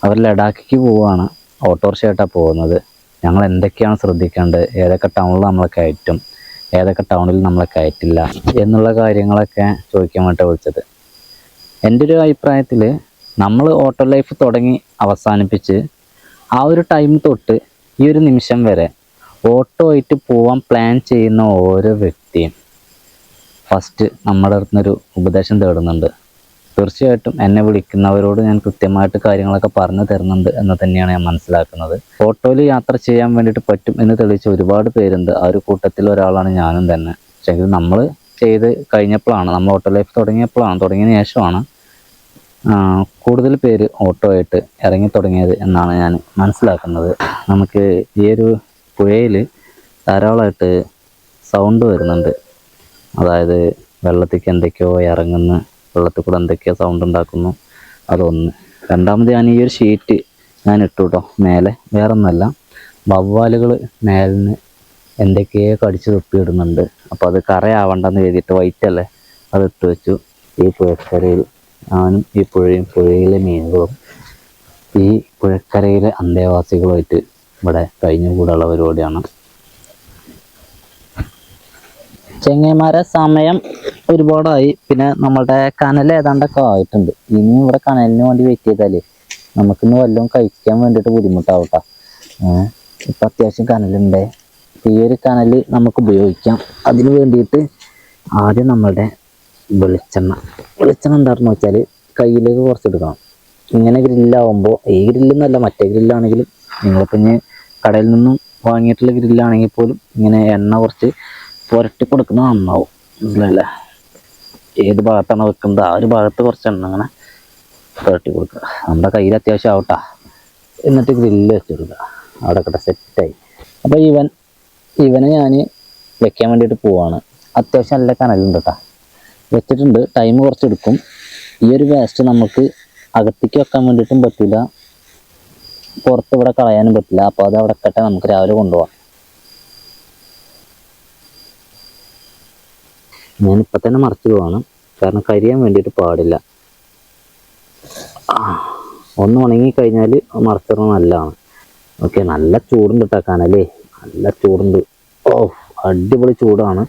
അവർ ലഡാക്കിക്ക് പോവുകയാണ് ഓട്ടോറിക്ഷ ആയിട്ടാണ് പോകുന്നത്. ഞങ്ങൾ എന്തൊക്കെയാണ് ശ്രദ്ധിക്കേണ്ടത്? ഏതൊക്കെ ടൗണിൽ നമ്മളെ കയറ്റും? ഏതൊക്കെ ടൗണിൽ നമ്മളെ കയറ്റില്ല? എന്നുള്ള കാര്യങ്ങളൊക്കെ ചോദിക്കാൻ വേണ്ടി വിളിച്ചത്. എന്റെ ഒരു അഭിപ്രായത്തിൽ നമ്മൾ ഓട്ടോ ലൈഫ് തുടങ്ങി അവസാനിപ്പിച്ച് ആ ഒരു ടൈം തൊട്ട് ഈ ഒരു നിമിഷം വരെ ഓട്ടോ ആയിട്ട് പോവാൻ പ്ലാൻ ചെയ്യുന്ന ഓരോ വ്യക്തിയും ഫസ്റ്റ് നമ്മുടെ അടുത്ത് നിന്നൊരു ഉപദേശം തേടുന്നുണ്ട്. തീർച്ചയായിട്ടും എന്നെ വിളിക്കുന്നവരോട് ഞാൻ കൃത്യമായിട്ട് കാര്യങ്ങളൊക്കെ പറഞ്ഞു തരുന്നുണ്ട് എന്ന് തന്നെയാണ് ഞാൻ മനസ്സിലാക്കുന്നത്. ഓട്ടോയിൽ യാത്ര ചെയ്യാൻ വേണ്ടിയിട്ട് പറ്റും എന്ന് തെളിയിച്ച ഒരുപാട് പേരുണ്ട്. ആ ഒരു കൂട്ടത്തിൽ ഒരാളാണ് ഞാനും തന്നെ. പക്ഷേ നമ്മൾ ചെയ്ത് കഴിഞ്ഞപ്പോഴാണ് നമ്മൾ ഓട്ടോ ലൈഫ് തുടങ്ങിയപ്പോഴാണ് തുടങ്ങിയ ശേഷമാണ് കൂടുതൽ പേര് ഓട്ടോ ആയിട്ട് ഇറങ്ങി തുടങ്ങിയത് എന്നാണ് ഞാൻ മനസ്സിലാക്കുന്നത്. നമുക്ക് ഈ ഒരു പുഴയിൽ ധാരാളമായിട്ട് സൗണ്ട് വരുന്നുണ്ട്. അതായത് വെള്ളത്തിലേക്ക് എന്തൊക്കെയോ ഇറങ്ങുന്ന വെള്ളത്തിൽ കൂടെ എന്തൊക്കെയോ സൗണ്ട് ഉണ്ടാക്കുന്നു. അതൊന്ന്. രണ്ടാമത് ഞാൻ ഈ ഒരു ഷീറ്റ് ഞാൻ ഇട്ടു കേട്ടോ മേലെ. വേറെ ഒന്നല്ല വവ്വാലുകൾ മേലിന് എന്തൊക്കെയോ കടിച്ച് തുപ്പിയിടുന്നുണ്ട്. അപ്പോൾ അത് കറയാവണ്ടെന്ന് എഴുതിയിട്ട് വൈറ്റ് അല്ലേ അത് ഇട്ട് വെച്ചു. ഈ പുഴക്കരയിൽ ഞാനും ഈ പുഴയും പുഴയിലെ മീനുകളും ഈ പുഴക്കരയിലെ അന്തേവാസികളുമായിട്ട് ഇവിടെ കഴിഞ്ഞുകൂടാനുള്ള പരിപാടിയാണ്. ചെങ്ങന്മാരെ സമയം ഒരുപാടായി. പിന്നെ നമ്മളുടെ കനൽ ഏതാണ്ടൊക്കെ ആയിട്ടുണ്ട്. ഇനി ഇവിടെ കനലിന് വേണ്ടി വെയിറ്റ് ചെയ്താലേ നമുക്കിന്ന് വല്ലതും കഴിക്കാൻ വേണ്ടിയിട്ട് ബുദ്ധിമുട്ടാവട്ടെ. ഇപ്പം അത്യാവശ്യം കനലുണ്ട്. ഈ ഒരു കനൽ നമുക്ക് ഉപയോഗിക്കാം. അതിന് വേണ്ടിയിട്ട് ആദ്യം നമ്മളുടെ വെളിച്ചെണ്ണ. വെളിച്ചെണ്ണ എന്താണെന്ന് വെച്ചാൽ കയ്യിലേക്ക് കുറച്ചെടുക്കണം. ഇങ്ങനെ ഗ്രില്ലാവുമ്പോൾ ഈ ഗ്രില്ലെന്നല്ല മറ്റേ ഗ്രില്ലാണെങ്കിലും നിങ്ങളിപ്പോൾ ഇനി കടയിൽ നിന്നും വാങ്ങിയിട്ടുള്ള ഗ്രില്ലാണെങ്കിൽ പോലും ഇങ്ങനെ എണ്ണ കുറച്ച് പുരട്ടി കൊടുക്കുന്നത് നന്നാവും. മനസ്സിലായില്ലേ? ഏത് ഭാഗത്താണ് വെക്കുന്നത്? ആ ഒരു ഭാഗത്ത് കുറച്ച് എണ്ണ അങ്ങനെ പുരട്ടി കൊടുക്കുക. നമ്മുടെ കയ്യിൽ അത്യാവശ്യം ആവട്ടെ. എന്നിട്ട് ഗ്രില്ല് വെച്ച് കൊടുക്കുക. അവിടെ കിட்ட സെറ്റായി. അപ്പോൾ ഇവൻ ഇവനെ ഞാൻ വെക്കാൻ വേണ്ടിയിട്ട് പോവാണ്. അത്യാവശ്യം നല്ല കനലുണ്ട് കേട്ടോ. വെച്ചിട്ടുണ്ട്. ടൈം കുറച്ചെടുക്കും ഈ ഒരു വേസ്റ്റ് നമുക്ക് അകത്തേക്ക് വെക്കാൻ വേണ്ടിയിട്ടും പറ്റില്ല. പുറത്ത് ഇവിടെ കളയാനും പറ്റില്ല. അപ്പോൾ അത് അവിടെ കട്ടെ നമുക്ക് രാവിലെ കൊണ്ടുപോകാം ഞാനിപ്പോൾ തന്നെ മറച്ചു പോവാണ് കാരണം കരിയാൻ വേണ്ടിയിട്ട് പാടില്ല. ഒന്ന് ഉണങ്ങി കഴിഞ്ഞാൽ മറച്ചിടണം നല്ലതാണ്. ഓക്കെ നല്ല ചൂടുണ്ട് ഇട്ടാക്കാനല്ലേ നല്ല ചൂടുണ്ട്. ഓ അടിപൊളി ചൂടാണ്.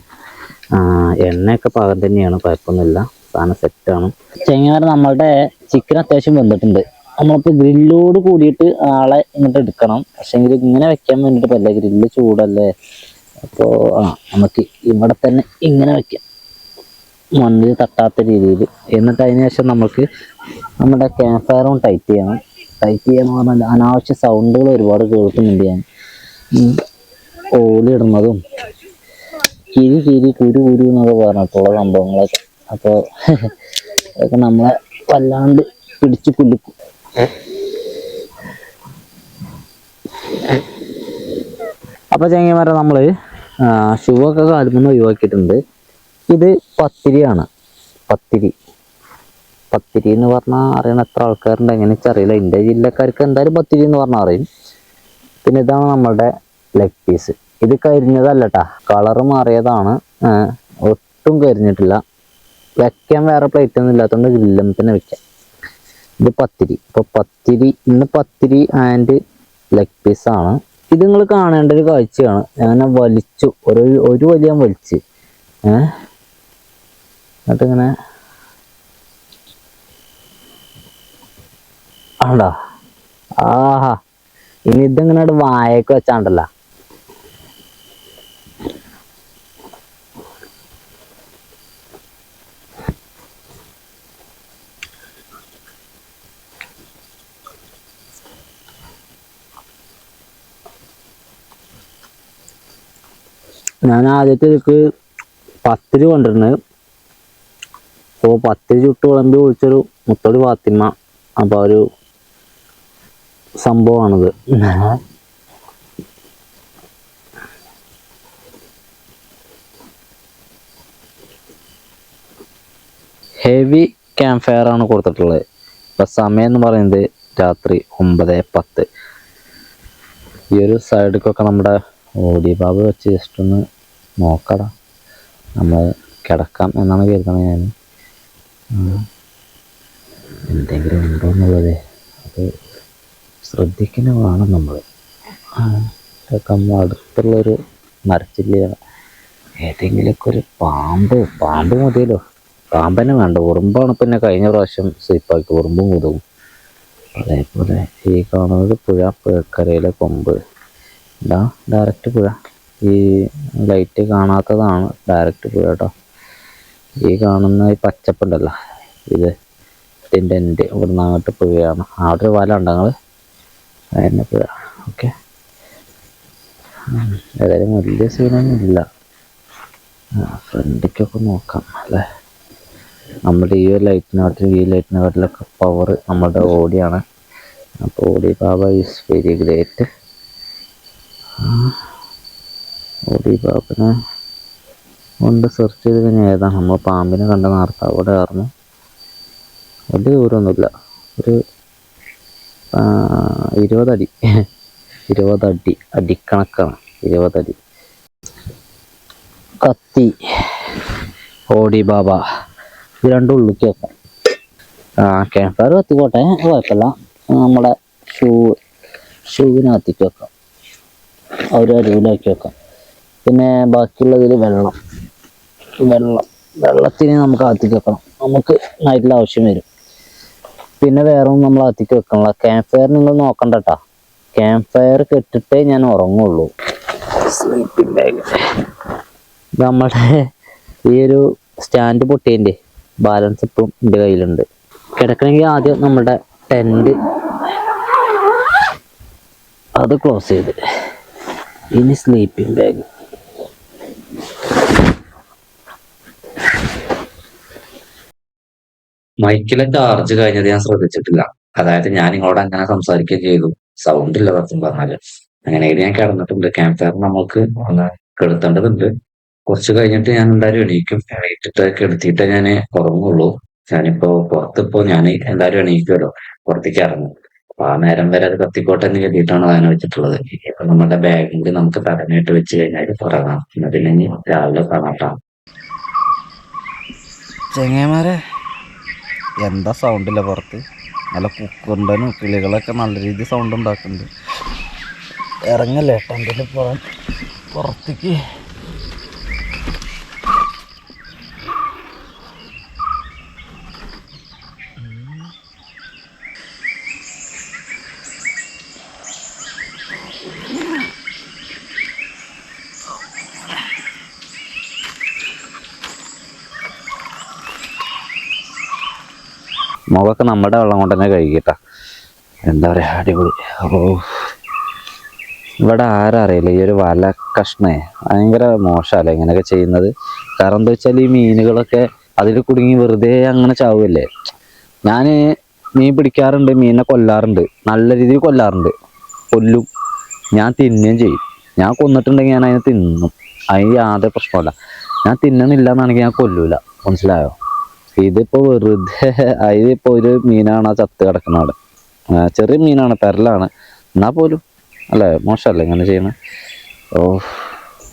എണ്ണയൊക്കെ പാകം തന്നെയാണ് കുഴപ്പമൊന്നുമില്ല. സാധനം സെറ്റാണ്. ചെങ്ങാറ് നമ്മളുടെ ചിക്കൻ അത്യാവശ്യം വെന്തിട്ടുണ്ട്. നമ്മളിപ്പോൾ ഗ്രില്ലോട് കൂടിയിട്ട് ആളെ ഇങ്ങോട്ട് എടുക്കണം. പക്ഷേങ്കിൽ ഇങ്ങനെ വെക്കാൻ വേണ്ടിയിട്ട് പറ്റില്ല. ഗ്രില്ല് ചൂടല്ലേ? അപ്പോൾ ആ നമുക്ക് ഇവിടെ തന്നെ ഇങ്ങനെ വെക്കാം. മണ്ണിൽ തട്ടാത്ത രീതിയിൽ. എന്നിട്ട് അതിന് ശേഷം നമുക്ക് നമ്മുടെ ക്യാമ്പ് ഫയറും ടൈറ്റ് ചെയ്യണം. ടൈറ്റ് ചെയ്യാന്ന് പറഞ്ഞാൽ അനാവശ്യ സൗണ്ടുകൾ ഒരുപാട് കേൾക്കുന്നുണ്ട് ഞാൻ. ഓലിടുന്നതും കിരി കിരി കുരു കുരു എന്നൊക്കെ പറഞ്ഞിട്ടുള്ള സംഭവങ്ങളൊക്കെ. അപ്പോൾ അതൊക്കെ നമ്മളെ വല്ലാണ്ട് പിടിച്ച് കുലുക്കും അപ്പോൾ ചെങ്ങന്മാരെ നമ്മൾ ഷൂ ഒക്കെ കാലുമെന്ന് ഒഴിവാക്കിയിട്ടുണ്ട്. ഇത് പത്തിരിയാണ്. പത്തിരി. പത്തിരി എന്ന് പറഞ്ഞാൽ അറിയണ എത്ര ആൾക്കാരുണ്ട് എങ്ങനെ അറിയില്ല. എന്റെ ജില്ലക്കാർക്ക് എന്തായാലും പത്തിരി എന്ന് പറഞ്ഞാൽ അറിയും. പിന്നെ ഇതാണ് നമ്മളുടെ ലെഗ് പീസ് ഇത് കരിഞ്ഞതല്ല കേട്ടാ കളറ് മാറിയതാണ് ഒട്ടും കരിഞ്ഞിട്ടില്ല. വെക്കാൻ വേറെ പ്ലേറ്റ് ഒന്നും ഇല്ലാത്തതുകൊണ്ട് ഗ്രില്ലും തന്നെ വെക്കാം. ഇത് പത്തിരി. ഇപ്പൊ പത്തിരി ഇന്ന് പത്തിരി ആൻഡ് ലെഗ് പീസ് ആണ്. ഇത് നിങ്ങൾ കാണേണ്ട ഒരു കാഴ്ചയാണ്. ഞാൻ വലിച്ചു. ഒരു ഒരു വലിയ വലിച്ച്. ഏഹ് എന്നിട്ടിങ്ങനെ ആണ്ടോ ആഹാ. ഇനി ഇതിങ്ങനെ വായക്ക് വെച്ചാണ്ടല്ല? ഞാൻ ആദ്യത്തെ ഇതിക്ക് പത്തിരി കൊണ്ടിരുന്നത് അപ്പോൾ പത്ത് ചുട്ട് വിളമ്പി വിളിച്ചൊരു മുത്തോട് ഫാത്തിമ അപ്പോൾ ഒരു സംഭവമാണിത് ഹെവി ക്യാമ്പ് ഫയർ ആണ് കൊടുത്തിട്ടുള്ളത്. ഇപ്പം സമയം എന്ന് പറയുന്നത് രാത്രി ഒമ്പത് പത്ത്. ഈ ഒരു സൈഡിലേക്കൊക്കെ നമ്മുടെ ഓടി ബാബ് വെച്ച് ജസ്റ്റ് ഒന്ന് നോക്കടാ. നമ്മൾ കിടക്കാം എന്നാണ് കരുതുന്നത് ഞാൻ. എന്തെങ്കിലും ഉണ്ടോ എന്നുള്ളത് അത് ശ്രദ്ധിക്കുന്ന വേണം നമ്മൾ അടുത്തുള്ളൊരു മരച്ചില്ല ഏതെങ്കിലുമൊക്കെ ഒരു പാമ്പ് പാമ്പ് മതിയല്ലോ. പാമ്പനെ വേണ്ട. ഉറുമ്പാണ് പിന്നെ കഴിഞ്ഞ പ്രാവശ്യം സ്ലിപ്പാക്കി ഉറുമ്പും കൊതുകും അതേപോലെ ഈ കാണുന്നത് പുഴ പുഴക്കരയിലെ കൊമ്പ്. ഡയറക്റ്റ് പുഴ. ഈ ലൈറ്റ് കാണാത്തതാണ് ഡയറക്റ്റ് പുഴ കേട്ടോ ഈ കാണുന്ന ഈ പച്ചപ്പുണ്ടല്ലോ ഇത് ഇതിന്റെ എന്റെ ഇവിടുന്ന് അങ്ങോട്ട് പുഴയാണ് അവിടെ ഒരു വല ഉണ്ട് ഞങ്ങൾ അതിന്റെ പുഴ ഓക്കെ. ഏതായാലും വലിയ സീനൊന്നും ഇല്ല. ഫ്രണ്ടിക്കൊക്കെ നോക്കാം അല്ലേ? നമ്മുടെ ഈ ഒരു ലൈറ്റിനെക്കാട്ടിലും ഈ ലൈറ്റിനെക്കാട്ടിലൊക്കെ പവർ നമ്മുടെ ഓടിയാണ്. അപ്പോൾ ഓടി ബാബ ഈസ് വെരി ഗ്രേറ്റ് ഓടി ബാബനെ കൊണ്ട് സെർച്ച് ചെയ്ത് കഴിഞ്ഞാൽ ഏതാണ് നമ്മൾ പാമ്പിനെ കണ്ട നേരത്തെ അവിടെ ആയിരുന്നു വലിയ ദൂരമൊന്നുമില്ല ഒരു ഇരുപതടി. ഇരുപതടി. അടിക്കണക്കാണ്. ഇരുപതടി. കത്തി. ഓടി ബാബ. ഇത് രണ്ടും ഉള്ളിക്ക് വെക്കാം. ആ ഫയർ കത്തിക്കോട്ടെ. കുഴപ്പമില്ല. നമ്മുടെ ഷൂ ഷൂവിനെ കത്തിക്ക് വെക്കാം. ഒരു അരുവിലാക്കി വെക്കാം. പിന്നെ ബാക്കിയുള്ളതിൽ വെള്ളം. വെള്ളം. വെള്ളത്തിനെ നമുക്ക് കത്തിക്ക് വെക്കണം. നമുക്ക് നൈറ്റിൽ ആവശ്യം വരും. പിന്നെ വേറെ ഒന്നും നമ്മൾ കത്തിക്ക് വെക്കണില്ല. ക്യാമ്പ് ഫയർ നിങ്ങൾ നോക്കണ്ട കേട്ടോ ക്യാമ്പ് ഫയർ കെട്ടിട്ടേ ഞാൻ ഉറങ്ങുള്ളൂ. സ്ലീപ്പിംഗ് ബാഗ് നമ്മുടെ ഈ ഒരു സ്റ്റാൻഡ് പൊട്ടിയതിന്റെ ബാലൻസ് ഇപ്പം എന്റെ കയ്യിലുണ്ട്. കിടക്കണമെങ്കിൽ ആദ്യം നമ്മുടെ ടെന്റ് അത് ക്ലോസ് ചെയ്ത്. ഇനി സ്ലീപ്പിംഗ് ബാഗ് മൈക്കിലെ ചാർജ് കഴിഞ്ഞത് ഞാൻ ശ്രദ്ധിച്ചിട്ടില്ല. അതായത് ഞാൻ നിങ്ങളോട് അങ്ങനെ സംസാരിക്കുകയും ചെയ്തു. സൗണ്ട് ഇല്ല സത്യം പറഞ്ഞാൽ. അങ്ങനെയായിട്ട് ഞാൻ കിടന്നിട്ടുണ്ട്. ക്യാമ്പ് ഫയർ നമ്മൾക്ക് കെടുത്തേണ്ടതുണ്ട്. കുറച്ച് കഴിഞ്ഞിട്ട് ഞാൻ എന്തായാലും എണീക്കും. എണീറ്റിട്ട് കെടുത്തിയിട്ട് ഞാൻ ഉറങ്ങുള്ളൂ. ഞാനിപ്പോ പുറത്തിപ്പോ ഞാൻ എന്തായാലും എണീക്കുമല്ലോ പുറത്തേക്ക് ഇറങ്ങും. അപ്പൊ ആ നേരം വരെ അത് കത്തിക്കോട്ടെ എന്ന് കരുതിയിട്ടാണ് അതിനെ വെച്ചിട്ടുള്ളത് ഇപ്പൊ നമ്മുടെ ബാഗിൽ നമുക്ക് തടനായിട്ട് വെച്ച് കഴിഞ്ഞാൽ എന്നിട്ട് ഇനി രാവിലെ കാണാം ചെങ്ങന്മാരെ എന്താ സൗണ്ടില്ല പുറത്ത്? നല്ല കുക്കുണ്ടനും കിളികളൊക്കെ നല്ല രീതിയിൽ സൗണ്ട് ഉണ്ടാക്കുന്നുണ്ട്. ഇറങ്ങല്ലേ ടെന്റിൽ പോകാൻ പുറത്തേക്ക്. മുഖമൊക്കെ നമ്മുടെ വെള്ളം കൊണ്ട് തന്നെ കഴുകിട്ടാ എന്താ പറയുക അടിപൊളി. ഓ. ഇവിടെ ആരറിയില്ല ഈ ഒരു വല കഷ്ണേ. ഭയങ്കര മോശമല്ലേ ഇങ്ങനെയൊക്കെ ചെയ്യുന്നത്. കാരണം എന്താ വെച്ചാൽ ഈ മീനുകളൊക്കെ അതിൽ കുടുങ്ങി വെറുതെ അങ്ങനെ ചാവുമല്ലേ ഞാൻ മീൻ പിടിക്കാറുണ്ട് മീനിനെ കൊല്ലാറുണ്ട്. നല്ല രീതിയിൽ കൊല്ലാറുണ്ട്. കൊല്ലും. ഞാൻ തിന്നുകയും ചെയ്യും. ഞാൻ കൊന്നിട്ടുണ്ടെങ്കിൽ ഞാൻ അതിനെ തിന്നും. അതിന് യാതൊരു പ്രശ്നമല്ല ഞാൻ തിന്നുന്നില്ല എന്നാണെങ്കിൽ ഞാൻ കൊല്ലൂല. മനസ്സിലായോ? ഇതിപ്പോ വെറുതെ അതിപ്പോ ഒരു മീനാണ് ആ ചത്ത് കിടക്കുന്ന അവിടെ. ചെറിയ മീനാണ് പെരലാണ്. എന്നാ പോലും അല്ലേ? മോശമല്ലേ ഇങ്ങനെ ചെയ്യണ ഓ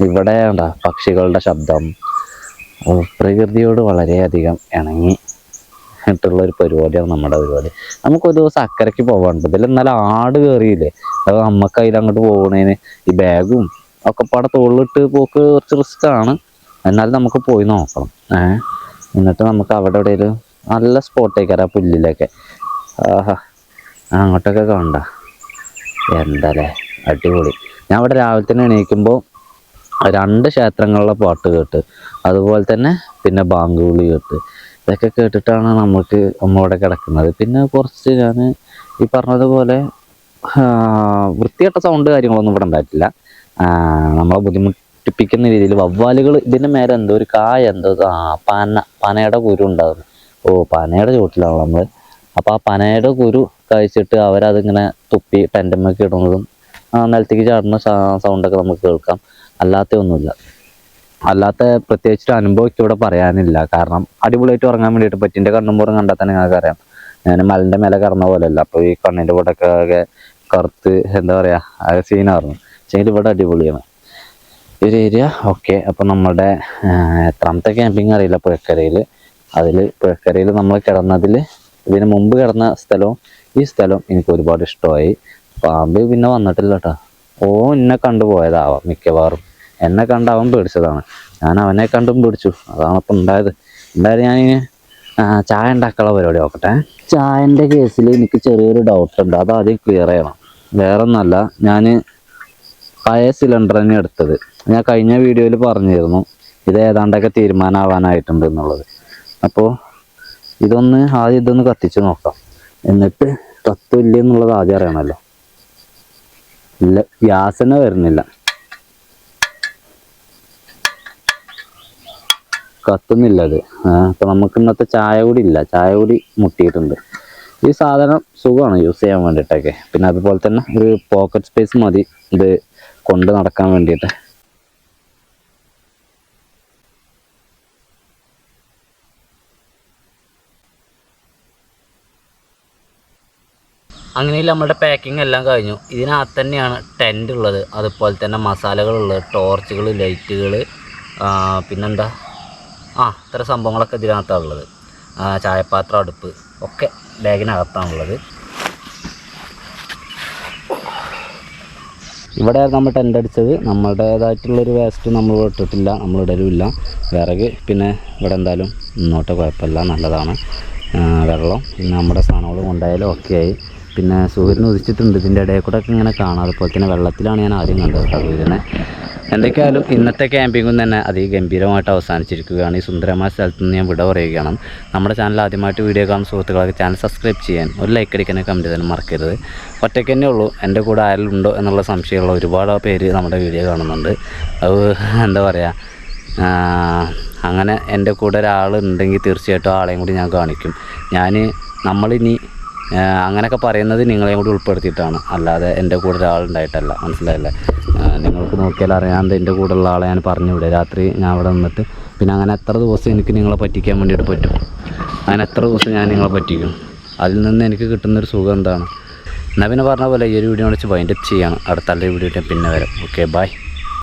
ഇവിടെ ഉണ്ടാ പക്ഷികളുടെ ശബ്ദം? പ്രകൃതിയോട് വളരെയധികം ഇണങ്ങി ഇട്ടുള്ള ഒരു പരിപാടിയാണ് നമ്മുടെ പരിപാടി. നമുക്കൊരു ദിവസം അക്കരയ്ക്ക് പോകാനുണ്ട് ഇതിൽ എന്നാലും ആട് കയറിയില്ലേ അത് നമുക്ക് അതിൽ അങ്ങോട്ട് പോകണേന് ഈ ബാഗും ഒക്കെ പാടെ തോളിലിട്ട് പോക്ക് കുറച്ച് റിസ്ക് ആണ്. എന്നാലും നമുക്ക് പോയി നോക്കണം. ഏഹ്? എന്നിട്ട് നമുക്ക് അവിടെ എവിടെയും നല്ല സ്പോട്ടേക്കാരം ആ പുല്ലിലൊക്കെ. ആഹാ അങ്ങോട്ടൊക്കെ കണ്ട? എന്താല്ലേ അടിപൊളി. ഞാൻ അവിടെ രാവിലെ തന്നെ എണീക്കുമ്പോൾ രണ്ട് ക്ഷേത്രങ്ങളിലെ പാട്ട് കേട്ട് അതുപോലെ തന്നെ പിന്നെ ബാങ്ക് കേട്ട്. ഇതൊക്കെ കേട്ടിട്ടാണ് നമുക്ക് അമ്മവിടെ കിടക്കുന്നത്. പിന്നെ കുറച്ച് ഞാൻ ഈ പറഞ്ഞതുപോലെ വൃത്തികെട്ട സൗണ്ട് കാര്യങ്ങളൊന്നും ഇവിടെ ഉണ്ടായിട്ടില്ല. നമ്മളെ നമ്മളെ ബുദ്ധിമുട്ടിപ്പിക്കുന്ന രീതിയിൽ വവ്വാലുകൾ ഇതിന്റെ മേലെ എന്തോ ഒരു കായ എന്തോ ആ പന പനയുടെ കുരു ഉണ്ടാകുന്നു ഓ പനയുടെ ചുവട്ടിലാണ് നമ്മൾ അപ്പോൾ ആ പനയുടെ കുരു കഴിച്ചിട്ട് അവരതിങ്ങനെ തുപ്പി ടെന്റമ്മൊക്കെ ഇടുന്നതും നിലത്തേക്ക് ചാടുന്ന സൗണ്ടൊക്കെ നമുക്ക് കേൾക്കാം. അല്ലാത്ത ഒന്നുമില്ല. അല്ലാത്ത പ്രത്യേകിച്ചൊരു അനുഭവം എനിക്ക് ഇവിടെ പറയാനില്ല. കാരണം അടിപൊളിയായിട്ട് ഉറങ്ങാൻ വേണ്ടിയിട്ട് പറ്റിന്റെ കണ്ണും പുറം കണ്ടാൽ തന്നെ നിങ്ങൾക്ക് അറിയാം ഞാൻ മലിന്റെ മേലെ കറന്ന പോലെയല്ല. അപ്പോൾ ഈ കണ്ണിന്റെ ആകെ കറുത്ത് എന്താ പറയുക സീനായിരുന്നു പക്ഷേ ഇവിടെ അടിപൊളിയാണ്. ഒരു ഏരിയ ഓക്കെ അപ്പോൾ നമ്മുടെ എത്രാമത്തെ ക്യാമ്പിങ് അറിയില്ല പുഴക്കരയിൽ അതിൽ പുഴക്കരയിൽ നമ്മൾ കിടന്നതിൽ ഇതിന് മുമ്പ് കിടന്ന സ്ഥലവും ഈ സ്ഥലവും എനിക്ക് ഒരുപാട് ഇഷ്ടമായി. പാമ്പ് പിന്നെ വന്നിട്ടില്ല കേട്ടോ ഓ എന്നെ കണ്ടു പോയതാവാം മിക്കവാറും. എന്നെ കണ്ട് അവൻ പേടിച്ചതാണ്. ഞാൻ അവനെ കണ്ടും പേടിച്ചു. അതാണ് ഇപ്പം ഉണ്ടായത്. എന്തായാലും ആ, ചായ ഉണ്ടാക്കാനുള്ള പരിപാടി നോക്കട്ടെ. ചായന്റെ കേസിൽ എനിക്ക് ചെറിയൊരു ഡൗട്ടുണ്ട് അത് ആദ്യം ക്ലിയർ ചെയ്യണം. വേറെ ഒന്നല്ല ഞാൻ പഴയ സിലിണ്ടർ തന്നെ എടുത്തത്. ഞാൻ കഴിഞ്ഞ വീഡിയോയിൽ പറഞ്ഞിരുന്നു ഇത് ഏതാണ്ടൊക്കെ തീരുമാനമാവാനായിട്ടുണ്ട് എന്നുള്ളത്. അപ്പോൾ ഇതൊന്ന് ആദ്യം ഇതൊന്ന് കത്തിച്ച് നോക്കാം. എന്നിട്ട് കത്തില്ല എന്നുള്ളത് ആദ്യം അറിയണമല്ലോ. ഇല്ല ഗ്യാസ് തന്നെ വരുന്നില്ല. കത്തുന്നില്ല അത്. അപ്പം നമുക്ക് ഇന്നത്തെ ചായ കൂടി ഇല്ല. ചായ കൂടി മുട്ടിയിട്ടുണ്ട്. ഈ സാധനം സുഖമാണ് യൂസ് ചെയ്യാൻ വേണ്ടിയിട്ടൊക്കെ. പിന്നെ അതുപോലെ തന്നെ ഒരു പോക്കറ്റ് സ്പേസ് മതി. ഇത് കൊണ്ട് നടക്കാൻ വേണ്ടിയിട്ട്. അങ്ങനെ നമ്മുടെ പാക്കിംഗ് എല്ലാം കഴിഞ്ഞു. ഇതിനകത്ത് തന്നെയാണ് ടെന്റ് ഉള്ളത്. അതുപോലെ തന്നെ മസാലകളുള്ളത് ടോർച്ചുകൾ ലൈറ്റുകൾ പിന്നെന്താ? ആ ഇത്ര സംഭവങ്ങളൊക്കെ ഇതിനകത്താണ് ഉള്ളത് ചായപാത്രം അടുപ്പ് ഒക്കെ ബാഗിനകത്താണുള്ളത് ഇവിടെ നമ്മൾ ടെന്റ് അടിച്ചത് നമ്മുടേതായിട്ടുള്ളൊരു വേസ്റ്റ് നമ്മൾ ഇട്ടിട്ടില്ല നമ്മൾ ഇടലുമില്ല. വിറക് പിന്നെ ഇവിടെ എന്തായാലും ഇന്നോട്ട് കുഴപ്പമില്ല നല്ലതാണ്. വെള്ളം പിന്നെ നമ്മുടെ സാധനങ്ങൾ കൊണ്ടായാലും ഒക്കെ ആയി. പിന്നെ സൂര്യൻ ഉദിച്ചിട്ടുണ്ട് ഇതിന്റെ ഇടയിൽ കൂടെ ഇങ്ങനെ കാണാം. അതുപോലെ തന്നെ വെള്ളത്തിലാണ് ഞാൻ ആദ്യം കണ്ടത് സൂര്യനെ. എന്തൊക്കെയായാലും ഇന്നത്തെ ക്യാമ്പിങ്ങും തന്നെ അതി ഗംഭീരമായിട്ട് അവസാനിച്ചിരിക്കുകയാണ്. ഈ സുന്ദരമായ സ്ഥലത്ത് നിന്ന് ഞാൻ വിട പറയുകയാണ്. നമ്മുടെ ചാനൽ ആദ്യമായിട്ട് വീഡിയോ കാണുന്ന സുഹൃത്തുക്കളൊക്കെ ചാനൽ സബ്സ്ക്രൈബ് ചെയ്യാൻ ഒരു ലൈക്ക് അടിക്കാനും കമന്റ് തന്നെ മറക്കരുത്. ഒറ്റയ്ക്ക് തന്നെ ഉള്ളൂ. എന്റെ കൂടെ ആരെങ്കിലും ഉണ്ടോ എന്നുള്ള സംശയമുള്ള ഒരുപാട് പേര് നമ്മുടെ വീഡിയോ കാണുന്നുണ്ട്. അത് എന്താ പറയുക അങ്ങനെ എന്റെ കൂടെ ഒരാളുണ്ടെങ്കിൽ തീർച്ചയായിട്ടും ആളെയും കൂടി ഞാൻ കാണിക്കും. ഞാൻ നമ്മളിനി അങ്ങനെയൊക്കെ പറയുന്നത് നിങ്ങളെയും കൂടി ഉൾപ്പെടുത്തിയിട്ടാണ്. അല്ലാതെ എന്റെ കൂടെ ഒരാളുണ്ടായിട്ടല്ല മനസ്സിലായില്ലേ? നിങ്ങൾക്ക് നോക്കിയാൽ അറിയാം. എന്റെ കൂടെ ഉള്ള ആളെ ഞാൻ പറഞ്ഞു വിടുക രാത്രി ഞാൻ അവിടെ നിന്നിട്ട് പിന്നെ അങ്ങനെ എത്ര ദിവസം എനിക്ക് നിങ്ങളെ പറ്റിക്കാൻ വേണ്ടിയിട്ട് പറ്റും? അങ്ങനെ എത്ര ദിവസം ഞാൻ നിങ്ങളെ പറ്റിക്കും? അതിൽ നിന്ന് എനിക്ക് കിട്ടുന്നൊരു സുഖം എന്താണ്? എന്നാൽ പിന്നെ പറഞ്ഞ പോലെ ഈ ഒരു വീഡിയോ വിളിച്ച് വൈൻഡപ്പ് ചെയ്യാണ് അടുത്ത വീഡിയോ പിന്നെ വരാം. Okay bye